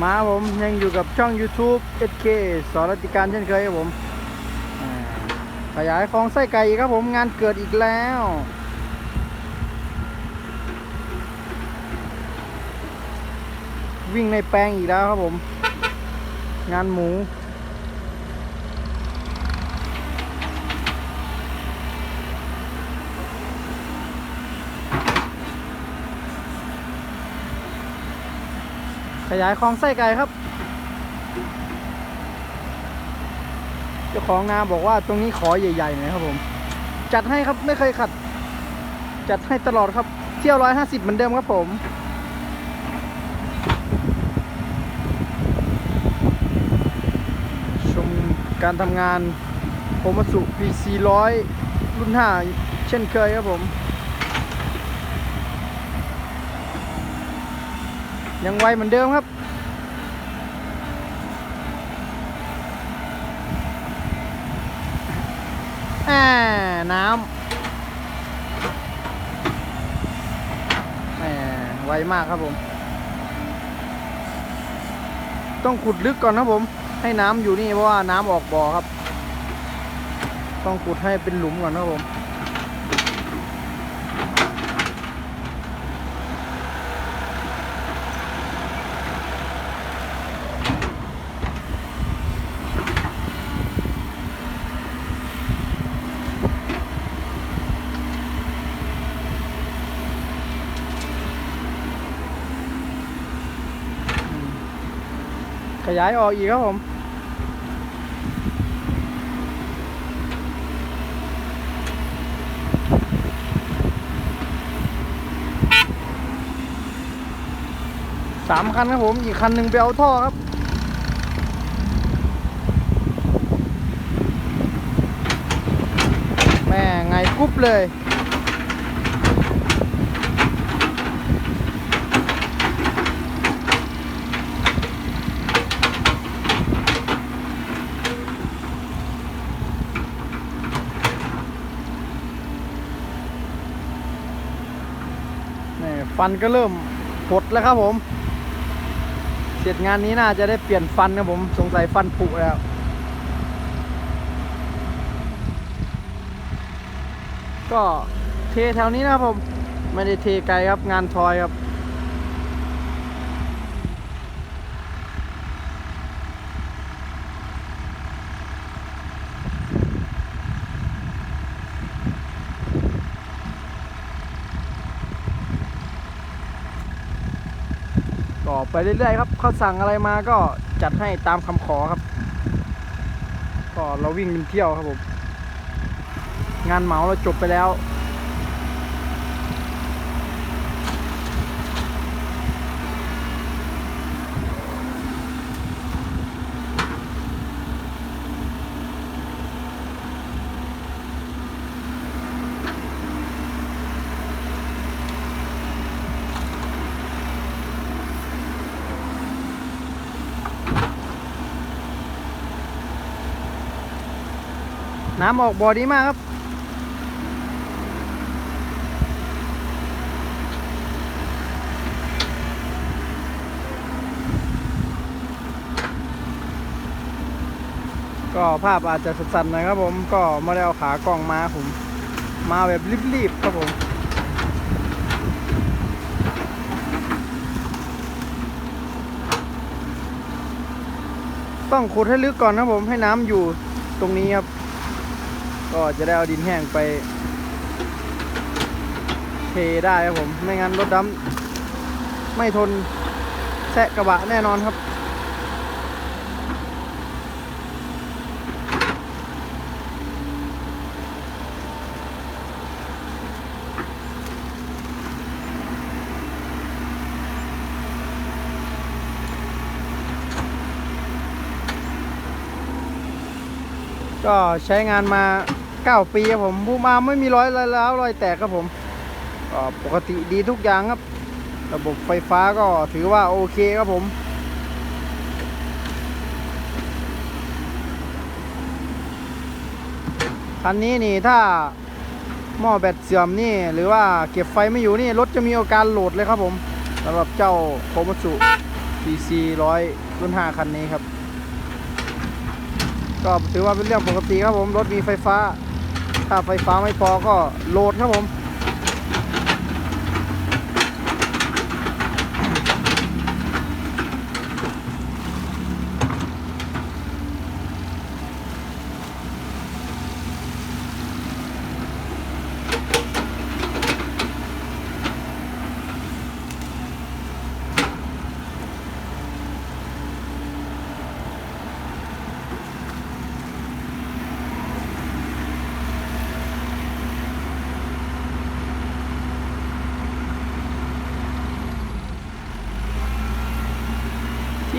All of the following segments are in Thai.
มาผมยังอยู่กับช่อง YouTube SK สอนรติการเช่นเคยครับผมขยายของไส้ไก่อีกครับผมงานเกิดอีกแล้ววิ่งในแปลงอีกแล้วครับผม งานหมู ขยายคลองไส้ไก่ครับ เจ้าของนาบอกว่าตรงนี้ขอใหญ่ๆหน่อยครับผม จัดให้ครับไม่เคยขัด จัดให้ตลอดครับ เที่ยวร้อยห้าสิบเหมือนเดิมครับผมชมการทำงานโฮมัสุ PC 100 รุ่น 5 เช่นเคยครับผม ยังไวเหมือนเดิมครับ อ่า น้ำแหมไวมากครับผม ต้องขุดลึกก่อนครับผม ให้น้ำอยู่นี่เพราะว่าน้ำออกบ่อครับ ต้องขุดให้เป็นหลุมก่อนครับผม ขยายออกอีกครับผมสามคันครับผม อีกคันหนึ่งไปเอาท่อครับ แม่ไงกุ๊บเลย นี่ ฟันก็เริ่มหดแล้วครับผม เสร็จงานนี้น่าจะได้เปลี่ยนฟันครับผม สงสัยฟันผุแล้วก็เทแถวนี้นะครับผม ไม่ได้เทไกลครับงานทอยครับ ไปเรื่อยๆครับเขาสั่งอะไรมาก็จัดให้ตามคำขอครับ ก็เราวิ่งเป็นเที่ยวครับผม งานเหมาเราจบไปแล้ว น้ำออกบ่อดีมากครับ ก็ภาพอาจจะสั่นๆหน่อยครับผมก็ไม่ได้เอาขากล้องมาผม มาแบบรีบๆครับผมต้องขุดให้ลึกก่อนครับผมให้น้ำอยู่ตรงนี้ครับ ก็จะได้เอาดินแห้งไปเทได้ครับผม ไม่งั้นรถดำไม่ทนแซะกระบะแน่นอนครับ ก็ใช้งานมา 9ปีครับผมบูมาไม่มีร้อยแล้วรอยแตกครับผมปกติดีทุกอย่างครับ ระบบไฟฟ้าก็ถือว่าโอเคครับผมคันนี้นี่ถ้าหม้อแบตเสื่อมนี่หรือว่าเก็บไฟไม่อยู่นี่รถจะมีอาการโหลดเลยครับผมสำหรับเจ้าโคมัสุ DC 100รุ่น 5 คันนี้ครับ ก็ถือว่าเป็นเรื่องปกติครับผม รถมีไฟฟ้า ถ้าไฟฟ้าไม่พอก็โหลดครับผม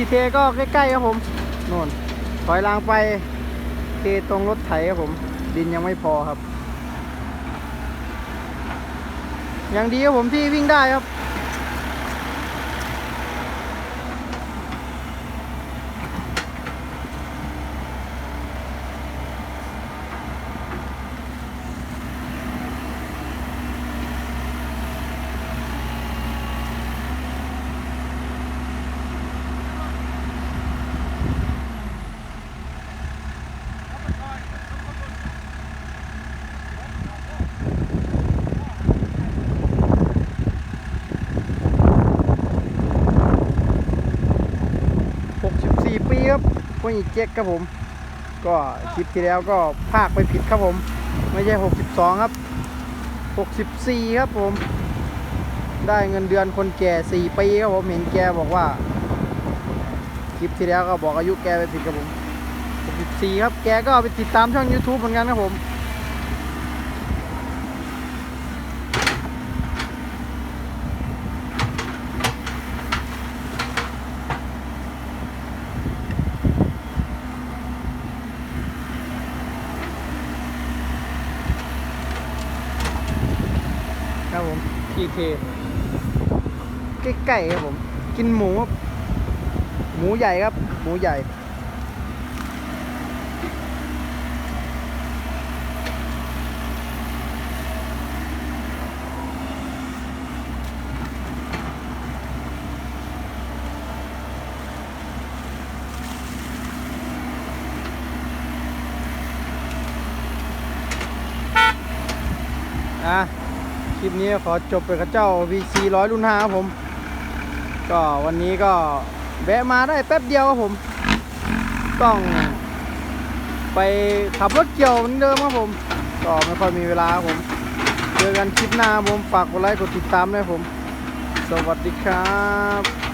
ที่เทก็ใกล้ๆครับผมโน่นถอยหลางไปเทตรงรถไถครับผม ดินยังไม่พอครับยังดีครับผมที่วิ่งได้ครับ 64 ปี ครับพวกอีเจ๊กครับผม ก็คลิปที่แล้วก็ภาคไปผิดครับผม ไม่ใช่ 62 ครับ 64 ครับผม ได้เงินเดือนคนแก่ 4 ปีครับผมเห็นแกบอกว่า คลิปที่แล้วก็บอกอายุแกไปผิดครับผม 64 ครับ แกก็ไปติดตามช่อง YouTube เหมือนกันครับผม ครับ ผมทีเคใกล้ๆครับผม กินหมูครับหมูใหญ่ครับ หมูใหญ่อะ ลิปนี้ขอจบไปกับเจ้า VC 100รุ่น5ครับผม ก็วันนี้ก็แวะมาได้แป๊บเดียวครับผม ต้อง ไปขับรถเกี่ยวเหมือนเดิมครับผม ก็ไม่ค่อยมีเวลาครับผม เจอกันคลิปหน้าผมฝากกดไลค์กดติดตามด้วยครับผม สวัสดีครับ